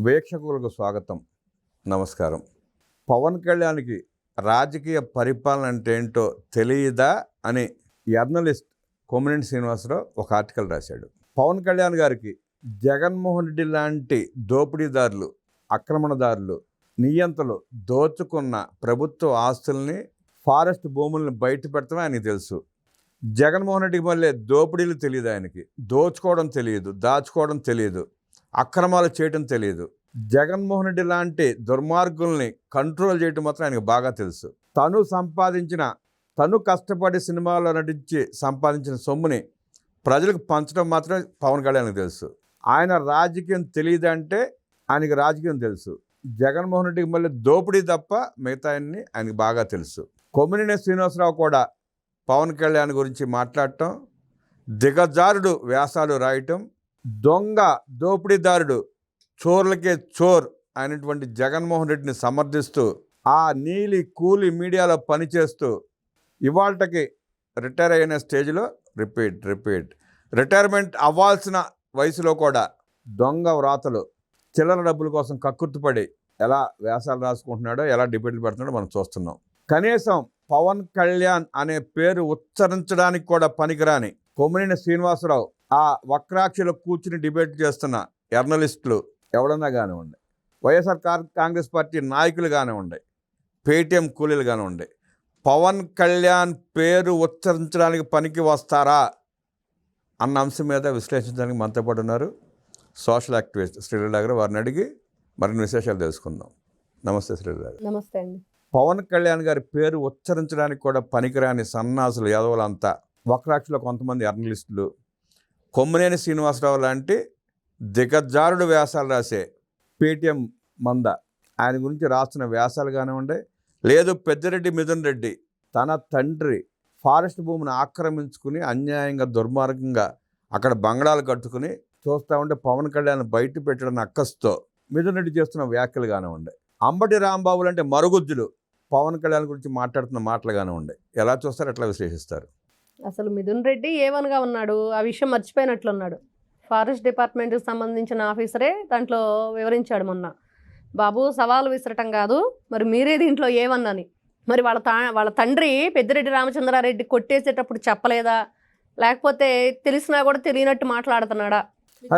వీక్షకులకు స్వాగతం. నమస్కారం. పవన్ కళ్యాణ్కి రాజకీయ పరిపాలన అంటే ఏంటో తెలియదా అని జర్నలిస్ట్ కొమ్మినేని శ్రీనివాసరావు ఒక ఆర్టికల్ రాశాడు. పవన్ కళ్యాణ్ గారికి జగన్మోహన్ రెడ్డి లాంటి దోపిడీదారులు ఆక్రమణదారులు నియంతలు దోచుకున్న ప్రభుత్వ ఆస్తుల్ని ఫారెస్ట్ భూముల్ని బయట పెట్టడమే ఆయనకి తెలుసు. జగన్మోహన్ రెడ్డికి మళ్ళీ దోపిడీలు తెలియదు ఆయనకి? దోచుకోవడం తెలియదు దాచుకోవడం తెలియదు. అక్రమాలు చేయటం తెలియదు జగన్మోహన్ రెడ్డి లాంటి దుర్మార్గుల్ని కంట్రోల్ చేయటం మాత్రం ఆయనకు బాగా తెలుసు. తను సంపాదించిన తను కష్టపడి సినిమాలో నటించి సంపాదించిన సొమ్ముని ప్రజలకు పంచడం మాత్రమే పవన్ కళ్యాణ్కి తెలుసు. ఆయన రాజకీయం తెలియదంటే ఆయనకి రాజకీయం తెలుసు. జగన్మోహన్ రెడ్డికి మళ్ళీ దోపిడీ తప్ప మిగతా అన్ని ఆయనకి బాగా తెలుసు. కొమ్మినేని శ్రీనివాసరావు కూడా పవన్ కళ్యాణ్ గురించి మాట్లాడటం దిగజారుడు వ్యాసాలు రాయటం దొంగ దోపిడీదారుడు చోర్లకే చోర్ అయినటువంటి జగన్మోహన్ రెడ్డిని సమర్థిస్తూ ఆ నీలి కూలి మీడియాలో పనిచేస్తూ ఇవాళకి రిటైర్ అయిన స్టేజ్లో రిపీట్ రిపీట్. రిటైర్మెంట్ అవ్వాల్సిన వయసులో కూడా దొంగ వ్రాతలు చిల్లర డబ్బుల కోసం కక్కుర్తిపడి ఎలా వ్యాసాలు రాసుకుంటున్నాడో ఎలా డిబేట్లు పెడుతున్నాడో మనం చూస్తున్నాం. కనీసం పవన్ కళ్యాణ్ అనే పేరు ఉచ్చరించడానికి కూడా పనికిరాని కొమ్మినేని శ్రీనివాసరావు ఆ వక్రాక్షిలో కూర్చుని డిబేట్ చేస్తున్న జర్నలిస్టులు ఎవడన్నా కానివ్వండి వైఎస్ఆర్ కార్ కాంగ్రెస్ పార్టీ నాయకులు కానివ్వండి పేటీఎం కూలీలు కానివ్వండి పవన్ కళ్యాణ్ పేరు ఉచ్చరించడానికి పనికి వస్తారా అన్న అంశం మీద విశ్లేషించడానికి మనతో పాటు ఉన్నారు సోషల్ యాక్టివిస్ట్ శ్రీరెడ్డి గారు వారిని అడిగి మరిన్ని విశేషాలు తెలుసుకుందాం. నమస్తే శ్రీరెడ్డి గారు. నమస్తే అండి. పవన్ కళ్యాణ్ గారి పేరు ఉచ్చరించడానికి కూడా పనికిరాని సన్నాసులు యాదవులంతా. వక్రాక్షలో కొంతమంది జర్నలిస్టులు కొమ్మనేని శ్రీనివాసరావు లాంటి దిగజారుడు వ్యాసాలు రాసే పేటీఎం మంద. ఆయన గురించి రాస్తున్న వ్యాసాలు కానివ్వండి లేదు పెద్దిరెడ్డి మిథున్ రెడ్డి తన తండ్రి ఫారెస్ట్ భూమిని ఆక్రమించుకుని అన్యాయంగా దుర్మార్గంగా అక్కడ బంగళాలు కట్టుకుని చూస్తూ ఉంటే పవన్ కళ్యాణ్ బయట పెట్టడం అక్కస్తో మిథున్ రెడ్డి చేస్తున్న వ్యాఖ్యలు కానివ్వండి. అంబటి రాంబాబులు అంటే మరుగుజ్జులు. పవన్ కళ్యాణ్ గురించి మాట్లాడుతున్న మాటలు కానివ్వండి. ఎలా చూస్తారు ఎట్లా విశ్లేషిస్తారు? అసలు మిథున్ రెడ్డి ఏవన్గా ఉన్నాడు? ఆ విషయం మర్చిపోయినట్లున్నాడు. ఫారెస్ట్ డిపార్ట్మెంట్కి సంబంధించిన ఆఫీసరే దాంట్లో వివరించాడు మొన్న. బాబు సవాలు విసరటం కాదు. మరి మీరే దీంట్లో ఏమన్నని? మరి వాళ్ళ తా వాళ్ళ తండ్రి పెద్దిరెడ్డి రామచంద్రారెడ్డి కొట్టేసేటప్పుడు చెప్పలేదా? లేకపోతే తెలిసినా కూడా తెలియనట్టు మాట్లాడుతున్నాడా?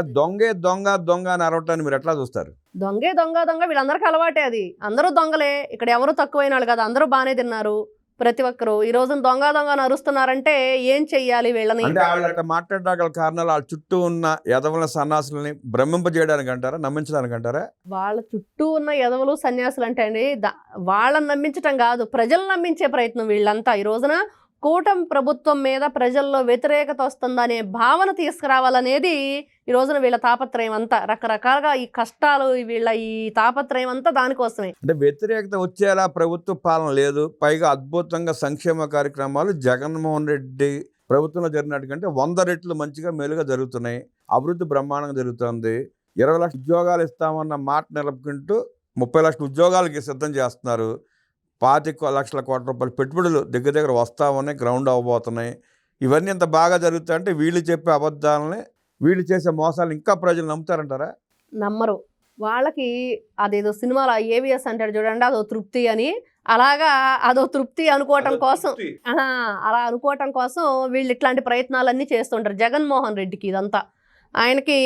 దొంగే దొంగ దొంగ అని అరవటాన్ని మీరు ఎట్లా చూస్తారు? దొంగే దొంగ దొంగ వీళ్ళందరికీ అలవాటే అది. అందరూ దొంగలే. ఇక్కడ ఎవరు తక్కువైన వాళ్ళు కదా. అందరూ బాగానే తిన్నారు. ప్రతి ఒక్కరు ఈ రోజున దొంగ దొంగ అని అరుస్తున్నారంటే ఏం చెయ్యాలి వీళ్ళని? అంటే వాళ్ళు అట్లా మాట్లాడడానికి గల కారణాలు వాళ్ళ చుట్టూ ఉన్న యదవుల సన్నాసులని భ్రమింపజేయడానికి అంటారా నమ్మించడానికి అంటారా? వాళ్ళ చుట్టూ ఉన్న ఎదవలు సన్యాసులు అంటే అండి వాళ్ళని నమ్మించటం కాదు ప్రజలు నమ్మించే ప్రయత్నం వీళ్ళంతా. ఈ రోజున కూటమి ప్రభుత్వం మీద ప్రజల్లో వ్యతిరేకత వస్తుందనే భావన తీసుకురావాలనేది ఈ రోజున వీళ్ళ తాపత్రయం అంతా. రకరకాలుగా ఈ కష్టాలు వీళ్ళ ఈ తాపత్రయం అంతా దానికోసమే. అంటే వ్యతిరేకత వచ్చేలా ప్రభుత్వ పాలన లేదు. పైగా అద్భుతంగా సంక్షేమ కార్యక్రమాలు జగన్మోహన్ రెడ్డి ప్రభుత్వంలో జరిగినట్టుకంటే వంద రెట్లు మంచిగా మేలుగా జరుగుతున్నాయి. అభివృద్ధి బ్రహ్మాండంగా జరుగుతుంది. ఇరవై లక్షల ఉద్యోగాలు ఇస్తామన్న మాట నిలుపుకుంటూ ముప్పై లక్షల ఉద్యోగాలకి సిద్ధం చేస్తున్నారు. పాతిక లక్షల కోట్ల రూపాయల పెట్టుబడులు దగ్గర దగ్గర వస్తా ఉన్నాయి గ్రౌండ్ అవ్వబోతున్నాయి. ఇవన్నీ ఇంత బాగా జరుగుతాయంటే వీళ్ళు చెప్పే అబద్ధాలని వీళ్ళు చేసే మోసాలు ఇంకా ప్రజలు నమ్ముతారంటారా? నమ్మరు. వాళ్ళకి అదేదో సినిమాలో ఏవిఎస్ అంటాడు చూడండి అదో తృప్తి అని. అలాగా అదో తృప్తి అనుకోవటం కోసం అలా అనుకోవటం కోసం వీళ్ళు ఇట్లాంటి ప్రయత్నాలన్నీ చేస్తుంటారు. జగన్మోహన్ రెడ్డికి ఇదంతా. ఆయనకి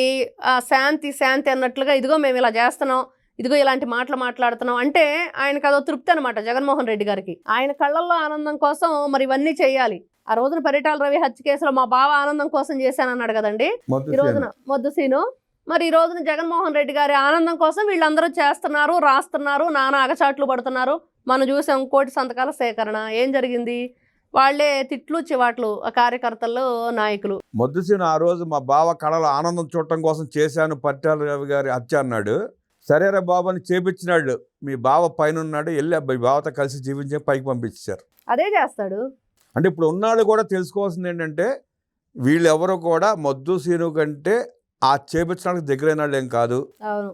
ఆ, శాంతి శాంతి అన్నట్లుగా ఇదిగో మేము ఇలా చేస్తున్నాం. ఇదిగో ఇలాంటి మాటలు మాట్లాడుతున్నాం అంటే ఆయనకు అదో తృప్తి అనమాట జగన్మోహన్ రెడ్డి గారికి. ఆయన కళ్ళల్లో ఆనందం కోసం మరి ఇవన్నీ చేయాలి. ఆ రోజున పరిటాల రవి హత్య కేసులో మా బావ ఆనందం కోసం చేశానన్నాడు కదండి. ఈ రోజున మొద్దు సీను. మరి ఈ రోజున జగన్మోహన్ రెడ్డి గారి ఆనందం కోసం వీళ్ళందరూ చేస్తున్నారు రాస్తున్నారు నానా అగచాట్లు పడుతున్నారు. మనం చూసాం కోటి సంతకాల సేకరణ. ఏం జరిగింది? వాళ్ళే తిట్లు చివాట్లు ఆ కార్యకర్తలు నాయకులు. మొద్దుసీను ఆ రోజు మా బావ కళలో ఆనందం చూడటం కోసం చేశాను పట్టాల రవి గారి హత్య అన్నాడు. సరేరా బాబు అని చేపించినాడు. మీ బావ పైన ఉన్నాడు వెళ్ళి అబ్బాయి బావతో కలిసి జీవించే పైకి పంపించారు. అదే చేస్తాడు. అంటే ఇప్పుడు ఉన్నాళ్ళు కూడా తెలుసుకోవాల్సింది ఏంటంటే వీళ్ళెవరు కూడా మొద్దు సీను కంటే ఆ చేపించడానికి దగ్గరైన వాళ్ళు ఏం కాదు. అవును.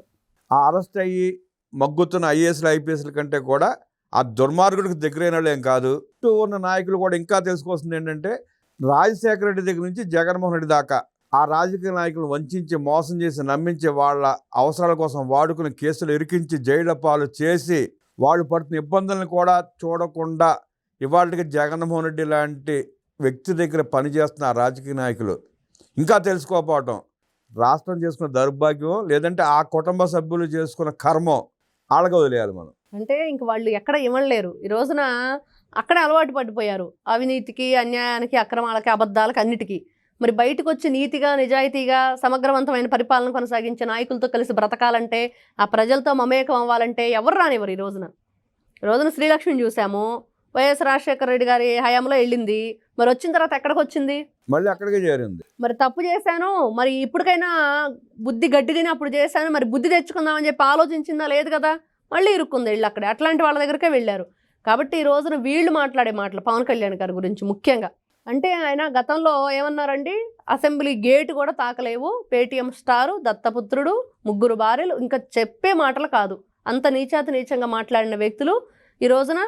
ఆ అరెస్ట్ అయ్యి మగ్గుతున్న ఐఏఎస్లు ఐపీఎస్ల కంటే కూడా ఆ దుర్మార్గుడికి దగ్గరైన వాళ్ళు ఏం కాదు. చుట్టూ ఉన్న నాయకులు కూడా ఇంకా తెలుసుకోవాల్సింది ఏంటంటే రాజశేఖర రెడ్డి దగ్గర నుంచి జగన్మోహన్ రెడ్డి దాకా. ఆ రాజకీయ నాయకులను వంచి మోసం చేసి నమ్మించి వాళ్ళ అవసరాల కోసం వాడుకుని కేసులు ఇరికించి జైళ్ళ పాలు చేసి వాళ్ళు పడుతున్న ఇబ్బందులను కూడా చూడకుండా ఇవాళకి జగన్మోహన్ రెడ్డి లాంటి వ్యక్తి దగ్గర పనిచేస్తున్న ఆ రాజకీయ నాయకులు. ఇంకా తెలుసుకోపోవటం. రాష్ట్రం చేసుకున్న దౌర్భాగ్యం లేదంటే ఆ కుటుంబ సభ్యులు చేసుకున్న కర్మం వాళ్ళకి వదిలేయాలి మనం. అంటే ఇంక వాళ్ళు ఎక్కడ ఇవ్వలేరు. ఈ రోజున అక్కడే అలవాటు పడిపోయారు. అవినీతికి అన్యాయానికి అక్రమాలకి అబద్ధాలకి అన్నిటికీ. మరి బయటకు వచ్చి నీతిగా నిజాయితీగా సమగ్రవంతమైన పరిపాలన కొనసాగించే నాయకులతో కలిసి బ్రతకాలంటే ఆ ప్రజలతో మమేకం అవ్వాలంటే ఎవరు రానివ్వరు ఈ రోజున? ఈ రోజున శ్రీలక్ష్మిని చూసాము. వైఎస్ రాజశేఖర రెడ్డి గారి హయాంలో వెళ్ళింది. మరి వచ్చిన తర్వాత ఎక్కడికి వచ్చింది మళ్ళీ అక్కడికే చేరింది. మరి తప్పు చేశాను. మరి ఇప్పటికైనా బుద్ధి గట్టిగానే అప్పుడు చేశాను. మరి బుద్ధి తెచ్చుకుందామని చెప్పి ఆలోచించిందా? లేదు కదా. మళ్ళీ ఇరుక్కుంది వీళ్ళు అక్కడ. అట్లాంటి వాళ్ళ దగ్గరకే వెళ్ళారు. కాబట్టి ఈ రోజున వీళ్ళు మాట్లాడే మాటలు పవన్ కళ్యాణ్ గారి గురించి ముఖ్యంగా. అంటే ఆయన గతంలో ఏమన్నారండి? అసెంబ్లీ గేటు కూడా తాకలేవు. పేటీఎం స్టారు దత్తపుత్రుడు ముగ్గురు భార్యలు ఇంకా చెప్పే మాటలు కాదు. అంత నీచాతి నీచంగా మాట్లాడిన వ్యక్తులు ఈ రోజున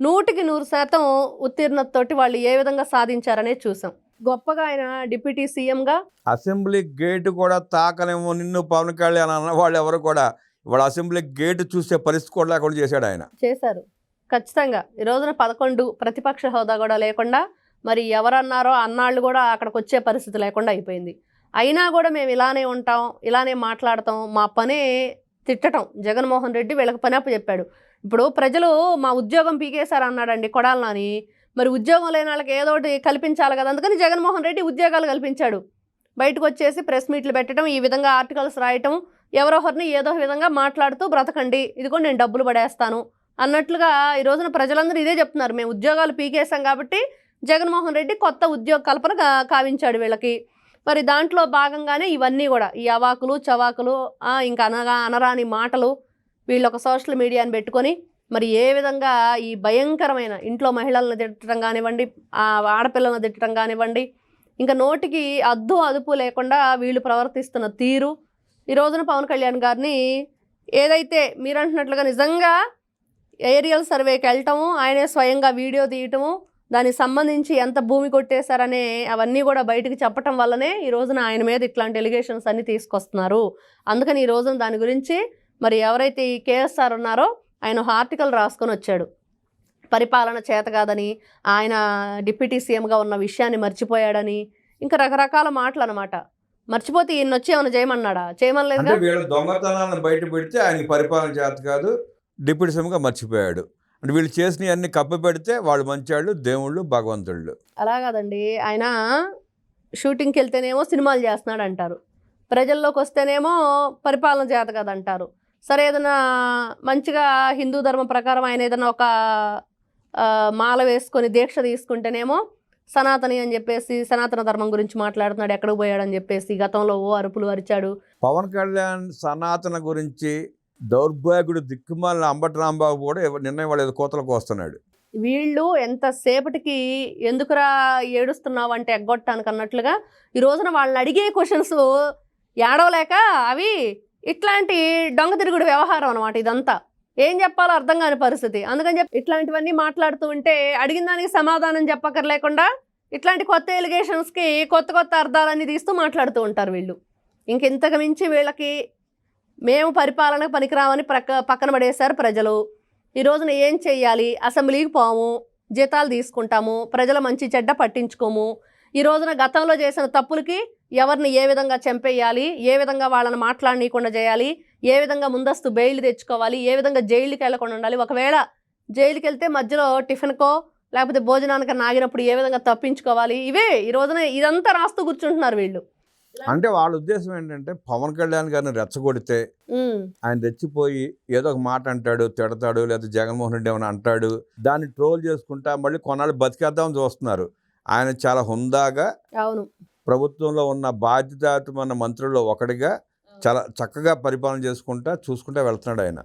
నూటికి నూరు శాతం ఉత్తీర్ణతతోటి వాళ్ళు ఏ విధంగా సాధించారనేది చూసాం. గొప్పగా ఆయన డిప్యూటీ సీఎంగా అసెంబ్లీ గేటు కూడా తాకనేమో నిన్ను పవన్ కళ్యాణ్ అన్న వాళ్ళు ఎవరు కూడా ఇవాళ అసెంబ్లీ గేటు చూసే పరిస్థితి కూడా లేకుండా చేశాడు ఆయన. చేశారు. ఖచ్చితంగా. ఈ రోజున పదకొండు ప్రతిపక్ష హోదా కూడా లేకుండా మరి ఎవరన్నారో అన్నాళ్ళు కూడా అక్కడికి వచ్చే పరిస్థితి లేకుండా అయిపోయింది. అయినా కూడా మేము ఇలానే ఉంటాం ఇలానే మాట్లాడతాం మా పనే తిట్టటం. జగన్మోహన్ రెడ్డి వీళ్ళకి పని చెప్పాడు. ఇప్పుడు ప్రజలు మా ఉద్యోగం పీకేశారు అన్నాడండి కొడాలని మరి ఉద్యోగం లేని వాళ్ళకి ఏదో ఒకటి కల్పించాలి కదా అందుకని జగన్మోహన్ రెడ్డి ఉద్యోగాలు కల్పించాడు. బయటకు వచ్చేసి ప్రెస్ మీట్లు పెట్టడం ఈ విధంగా ఆర్టికల్స్ రాయటం ఎవరొకరిని ఏదో విధంగా మాట్లాడుతూ బ్రతకండి ఇదిగో నేను డబ్బులు పడేస్తాను అన్నట్లుగా ఈ రోజున ప్రజలందరూ ఇదే చెప్తున్నారు. మేము ఉద్యోగాలు పీకేసాం కాబట్టి జగన్మోహన్ రెడ్డి కొత్త ఉద్యోగ కల్పన కావించాడు వీళ్ళకి. మరి దాంట్లో భాగంగానే ఇవన్నీ కూడా ఈ అవాకులు చవాకులు ఇంకా అనగా అనరాని మాటలు వీళ్ళు ఒక సోషల్ మీడియాని పెట్టుకొని మరి ఏ విధంగా ఈ భయంకరమైన ఇంట్లో మహిళలను తిట్టడం కానివ్వండి ఆ ఆడపిల్లలను తిట్టడం కానివ్వండి ఇంకా నోటికి అద్దు అదుపు లేకుండా వీళ్ళు ప్రవర్తిస్తున్న తీరు. ఈ రోజున పవన్ కళ్యాణ్ గారిని ఏదైతే మీరు అంటున్నట్లుగా నిజంగా ఏరియల్ సర్వేకి వెళ్ళటము ఆయనే స్వయంగా వీడియో తీయటము దానికి సంబంధించి ఎంత భూమి కొట్టేశారనే అవన్నీ కూడా బయటికి చెప్పటం వల్లనే ఈ రోజున ఆయన మీద ఇట్లాంటి ఎలిగేషన్స్ అన్ని తీసుకొస్తున్నారు. అందుకని ఈ రోజున దాని గురించి మరి ఎవరైతే ఈ కేఎస్ఆర్ ఉన్నారో ఆయన ఆర్టికల్ రాసుకొని వచ్చాడు. పరిపాలన చేత కాదని ఆయన డిప్యూటీ సీఎంగా ఉన్న విషయాన్ని మర్చిపోయాడని ఇంకా రకరకాల మాటలు అనమాట మర్చిపోతే ఈయన వచ్చి ఏమైనా చేయమన్నాడా? చేయమని దొంగతనాలను బయట పెడితే ఆయన పరిపాలన చేత కాదు డిప్యూటీ సీఎంగా మర్చిపోయాడు. అంటే వీళ్ళు చేసినవి అన్ని కప్ప పెడితే వాళ్ళు మంచాళ్ళు దేవుళ్ళు భగవంతుళ్ళు. అలా కాదండి. ఆయన షూటింగ్కి వెళ్తేనేమో సినిమాలు చేస్తున్నాడు అంటారు ప్రజల్లోకి వస్తేనేమో పరిపాలన చేత కదంటారు. సరే ఏదైనా మంచిగా హిందూ ధర్మం ప్రకారం ఆయన ఏదైనా ఒక మాల వేసుకొని దీక్ష తీసుకుంటేనేమో సనాతని అని చెప్పేసి సనాతన ధర్మం గురించి మాట్లాడుతున్నాడు ఎక్కడికి పోయాడని చెప్పేసి గతంలో ఓ అరుపులు అరిచాడు. పవన్ కళ్యాణ్ సనాతన గురించి దౌర్భాగ్యుడు దిక్కుమాలిన అంబటి రాంబాబు కూడా నిర్ణయం వాళ్ళు ఏదో కోతలకు వస్తున్నాడు. వీళ్ళు ఎంతసేపటికి ఎందుకురా ఏడుస్తున్నావు అంటే ఎగ్గొట్టానికి అన్నట్లుగా ఈ రోజున వాళ్ళని అడిగే క్వశ్చన్స్ ఏడవలేక అవి ఇట్లాంటి దొంగ తిరుగుడు వ్యవహారం అనమాట ఇదంతా. ఏం చెప్పాలో అర్థం కాని పరిస్థితి. అందుకని చెప్పి ఇట్లాంటివన్నీ మాట్లాడుతూ ఉంటే అడిగిన దానికి సమాధానం చెప్పక్కర్లేకుండా ఇట్లాంటి కొత్త ఎలిగేషన్స్కి కొత్త కొత్త అర్థాలన్నీ తీస్తూ మాట్లాడుతూ ఉంటారు వీళ్ళు. ఇంకెంతకు మించి వీళ్ళకి మేము పరిపాలనకు పనికిరామని ప్రక్క పక్కన పడేశారు ప్రజలు. ఈ రోజున ఏం చేయాలి అసెంబ్లీకి పోము జీతాలు తీసుకుంటాము ప్రజల మంచి చెడ్డ పట్టించుకోము. ఈ రోజున గతంలో చేసిన తప్పులకి ఎవరిని ఏ విధంగా చంపేయాలి? ఏ విధంగా వాళ్ళని మాట్లాడనీయకుండా చేయాలి? ఏ విధంగా ముందస్తు బెయిల్ తెచ్చుకోవాలి? ఏ విధంగా జైలుకి వెళ్ళకుండా ఉండాలి? ఒకవేళ జైలుకి వెళ్తే మధ్యలో టిఫిన్కో లేకపోతే భోజనానికి నాగినప్పుడు ఏ విధంగా తప్పించుకోవాలి? ఇవే ఈ రోజున ఇదంతా రాస్తూ కూర్చుంటున్నారు వీళ్ళు. అంటే వాళ్ళ ఉద్దేశం ఏంటంటే పవన్ కళ్యాణ్ గారిని రెచ్చగొడితే ఆయన రెచ్చిపోయి ఏదో ఒక మాట అంటాడు తిడతాడు లేదా జగన్మోహన్ రెడ్డి ఏమైనా అంటాడు దాన్ని ట్రోల్ చేసుకుంటా మళ్ళీ కొన్నాళ్ళు బతికేద్దామని చూస్తున్నారు. ఆయన చాలా హుందాగా అవును. ప్రభుత్వంలో ఉన్న బాధ్యతాయుతమైన మంత్రుల్లో ఒకటిగా చాలా చక్కగా పరిపాలన చేసుకుంటా చూసుకుంటా వెళ్తున్నాడు ఆయన.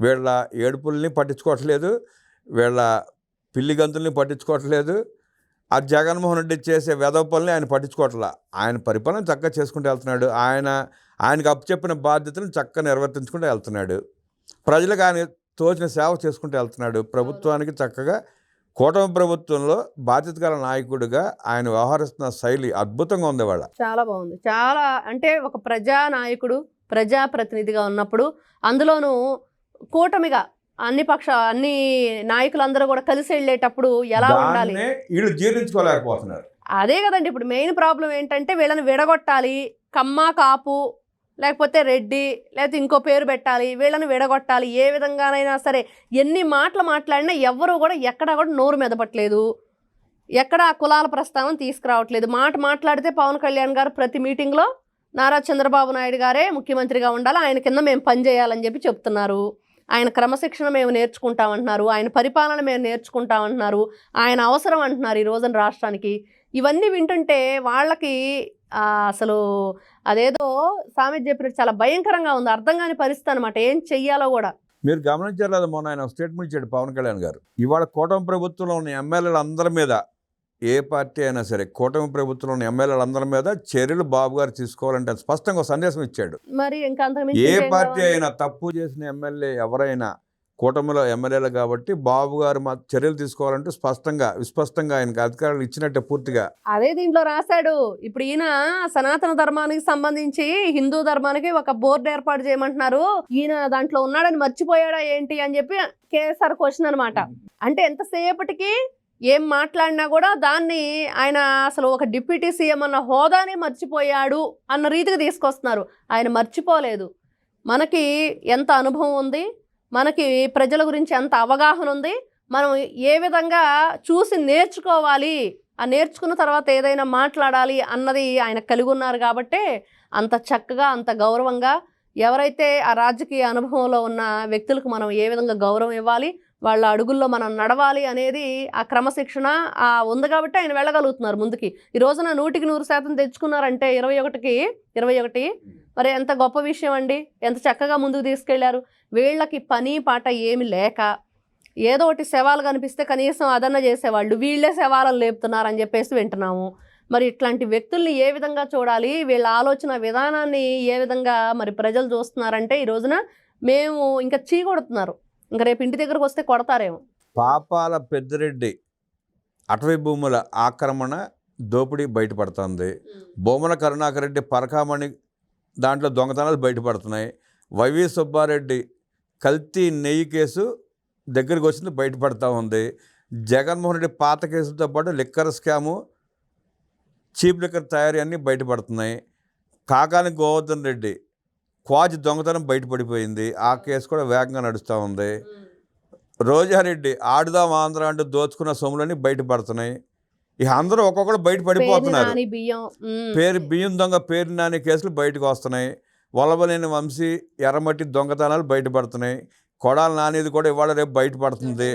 వీళ్ళ ఏడుపుల్ని పట్టించుకోవట్లేదు వీళ్ళ పిల్లి గంతుల్ని పట్టించుకోవట్లేదు ఆ జగన్మోహన్ రెడ్డి చేసే వెధవ పనులు ఆయన పట్టించుకోవట్లా. ఆయన పరిపాలన చక్కగా చేసుకుంటూ వెళ్తున్నాడు. ఆయన ఆయనకు అప్పచెప్పిన బాధ్యతలను చక్కగా నిర్వర్తించుకుంటూ వెళ్తున్నాడు. ప్రజలకు ఆయన తోచిన సేవ చేసుకుంటూ వెళ్తున్నాడు. ప్రభుత్వానికి చక్కగా కూటమి ప్రభుత్వంలో బాధ్యత గల నాయకుడిగా ఆయన వ్యవహరిస్తున్న శైలి అద్భుతంగా ఉంది వాళ్ళ చాలా బాగుంది. చాలా అంటే ఒక ప్రజా నాయకుడు ప్రజాప్రతినిధిగా ఉన్నప్పుడు అందులోనూ కూటమిగా అన్ని పక్ష అన్ని నాయకులందరూ కూడా కలిసి వెళ్ళేటప్పుడు ఎలా ఉండాలి? వీళ్ళు జీర్ణించుకోలేకపోతున్నారు. అదే కదండి ఇప్పుడు మెయిన్ ప్రాబ్లం ఏంటంటే వీళ్ళని విడగొట్టాలి. కమ్మ కాపు లేకపోతే రెడ్డి లేకపోతే ఇంకో పేరు పెట్టాలి. వీళ్ళని విడగొట్టాలి. ఏ విధంగానైనా సరే ఎన్ని మాటలు మాట్లాడినా ఎవ్వరూ కూడా ఎక్కడా కూడా నోరు మెదపట్లేదు. ఎక్కడ కులాల ప్రస్తావన తీసుకురావట్లేదు. మాట మాట్లాడితే పవన్ కళ్యాణ్ గారు ప్రతి మీటింగ్లో నారా చంద్రబాబు నాయుడు గారే ముఖ్యమంత్రిగా ఉండాలి. ఆయన కింద మేము పనిచేయాలని చెప్పి చెప్తున్నారు. ఆయన క్రమశిక్షణ మేము నేర్చుకుంటామంటున్నారు ఆయన పరిపాలన మేము నేర్చుకుంటామంటున్నారు ఆయన అవసరం అంటున్నారు ఈ రోజున రాష్ట్రానికి. ఇవన్నీ వింటుంటే వాళ్ళకి అసలు అదేదో సామెత చెప్పినట్టు చాలా భయంకరంగా ఉంది. అర్థం కాని పరిస్థితి అనమాట ఏం చెయ్యాలో కూడా. మీరు గమనించారు లేదా మొన్న ఆయన స్టేట్మెంట్ ఇచ్చాడు పవన్ కళ్యాణ్ గారు. ఇవాళ కూటమి ప్రభుత్వంలో ఉన్న ఎమ్మెల్యేలు అందరి మీద ఏ పార్టీ అయినా సరే కూటమి ప్రభుత్వంలో ఉన్న ఎమ్మెల్యేలు అందరి మీద చర్యలు బాబు గారు తీసుకోవాలంటే స్పష్టంగా సందేశం ఇచ్చాడు. మరి ఏ పార్టీ అయినా తప్పు చేసిన ఎమ్మెల్యే ఎవరైనా కూటమిలో ఎమ్మెల్యేలు కాబట్టి బాబు గారు మా చర్యలు తీసుకోవాలంటే స్పష్టంగా విస్పష్టంగా ఆయనకు అధికారులు ఇచ్చినట్టే పూర్తిగా. అదే దీంట్లో రాశాడు. ఇప్పుడు ఈయన సనాతన ధర్మానికి సంబంధించి హిందూ ధర్మానికి ఒక బోర్డు ఏర్పాటు చేయమంటున్నారు. ఈయన దాంట్లో ఉన్నాడని మర్చిపోయాడా ఏంటి అని చెప్పి కేఎస్ఆర్ క్వశ్చన్ అనమాట అంటే ఎంతసేపటికి ఏం మాట్లాడినా కూడా దాన్ని ఆయన అసలు ఒక డిప్యూటీ సీఎం అన్న హోదానే మర్చిపోయాడు అన్న రీతికి తీసుకొస్తున్నారు. ఆయన మర్చిపోలేదు. మనకి ఎంత అనుభవం ఉంది? మనకి ప్రజల గురించి ఎంత అవగాహన ఉంది? మనం ఏ విధంగా చూసి నేర్చుకోవాలి? ఆ నేర్చుకున్న తర్వాత ఏదైనా మాట్లాడాలి అన్నది ఆయన కలిగి ఉన్నారు కాబట్టే అంత చక్కగా అంత గౌరవంగా ఎవరైతే ఆ రాజకీయ అనుభవంలో ఉన్న వ్యక్తులకు మనం ఏ విధంగా గౌరవం ఇవ్వాలి వాళ్ళ అడుగుల్లో మనం నడవాలి అనేది ఆ క్రమశిక్షణ ఆ ఉంది కాబట్టి ఆయన వెళ్ళగలుగుతున్నారు ముందుకి. ఈ రోజున నూటికి నూరు శాతం తెచ్చుకున్నారంటే ఇరవై ఒకటికి ఇరవై ఒకటి? మరి ఎంత గొప్ప విషయం అండి. ఎంత చక్కగా ముందుకు తీసుకెళ్ళారు. వీళ్ళకి పని పాట ఏమి లేక ఏదో ఒకటి శవాలు కనిపిస్తే కనీసం అదన్న చేసేవాళ్ళు వీళ్ళే శవాలను లేపుతున్నారని చెప్పేసి వింటున్నాము. మరి ఇట్లాంటి వ్యక్తుల్ని ఏ విధంగా చూడాలి? వీళ్ళ ఆలోచన విధానాన్ని ఏ విధంగా మరి ప్రజలు చూస్తున్నారంటే ఈ రోజున మేము ఇంకా చీ కొడుతున్నారు. ఇంకా రేపు ఇంటి దగ్గరకు వస్తే కొడతారేమో. పాపాల పెద్దిరెడ్డి అటవీ భూముల ఆక్రమణ దోపిడీ బయటపడుతుంది. బొమ్మల కరుణాకర్ రెడ్డి పరకామణి దాంట్లో దొంగతనాలు బయటపడుతున్నాయి. వైవి సుబ్బారెడ్డి కల్తీ నెయ్యి కేసు దగ్గరికి వచ్చింది బయటపడతా ఉంది. జగన్మోహన్ రెడ్డి పాత కేసులతో పాటు లిక్కర్ స్కాము చీప్ లిక్కర్ తయారీ అన్నీ బయటపడుతున్నాయి. కాకాని గోవర్ధన్ రెడ్డి క్వాజ్ దొంగతనం బయటపడిపోయింది. ఆ కేసు కూడా వేగంగా నడుస్తూ ఉంది. రోజారెడ్డి ఆడుదాం ఆంధ్ర అంటూ దోచుకున్న సొమ్ములన్నీ బయటపడుతున్నాయి. ఇక అందరూ ఒక్కొక్కరు బయట పేరు పడిపోతున్నారు ఉమ్. పేరు బియ్యం దొంగ పేరు నాని కేసులు బయటకు వస్తున్నాయి. వలబలేని వంశీ ఎర్రమట్టి దొంగతనాలు బయటపడుతున్నాయి. కొడాల నానిది కూడా ఇవాళ రేపు బయటపడుతుంది.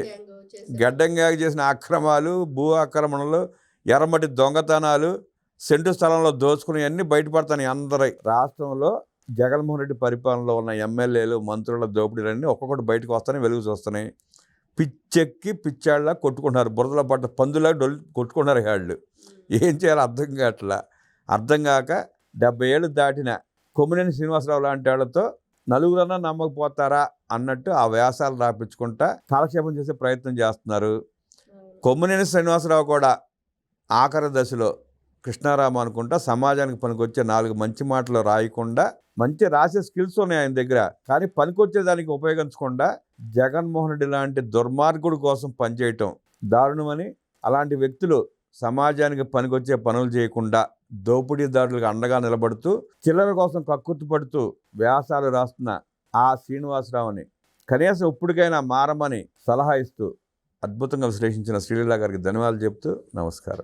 గడ్డంగా చేసిన అక్రమాలు భూ ఆక్రమణలు ఎర్రమట్టి దొంగతనాలు సెంటు స్థలంలో దోచుకుని అన్నీ బయటపడుతున్నాయి అందరూ. రాష్ట్రంలో జగన్మోహన్ రెడ్డి పరిపాలనలో ఉన్న ఎమ్మెల్యేలు మంత్రుల దోపిడీలన్నీ ఒక్కొక్కటి బయటకు వస్తున్నాయి వెలుగు చూస్తున్నాయి. పిచ్చెక్కి పిచ్చాళ్ళ కొట్టుకుంటున్నారు. బురదలో పడ్డ పందులా డొల్ కొట్టుకుంటున్నారు వాళ్ళు ఏం చేయాలో అర్థం కావట్లా. అర్థం కాక డెబ్బై ఏళ్ళు దాటిన కొమ్మినేని శ్రీనివాసరావు లాంటి వాళ్ళతో నలుగురన్నా నమ్మకపోతారా అన్నట్టు ఆ వ్యాసాలు రాపించుకుంటా కాలక్షేపం చేసే ప్రయత్నం చేస్తున్నారు. కొమ్మినేని శ్రీనివాసరావు కూడా ఆఖరి దశలో కృష్ణారామ అనుకుంటా సమాజానికి పనికొచ్చే నాలుగు మంచి మాటలు రాయకుండా మంచి రాసే స్కిల్స్ ఉన్నాయి ఆయన దగ్గర. కానీ పనికొచ్చే దానికి ఉపయోగించకుండా జగన్మోహన్ రెడ్డి లాంటి దుర్మార్గుడు కోసం పనిచేయటం దారుణమని అలాంటి వ్యక్తులు సమాజానికి పనికొచ్చే పనులు చేయకుండా దోపిడీదారులకు అండగా నిలబడుతూ చిల్లర కోసం కక్కుర్తి పడుతూ వ్యాసాలు రాస్తున్న ఆ శ్రీనివాసరావుని కనీసం ఇప్పటికైనా మారమని సలహా ఇస్తూ అద్భుతంగా విశ్లేషించిన శ్రీలీల గారికి ధన్యవాదాలు చెప్తూ నమస్కారం.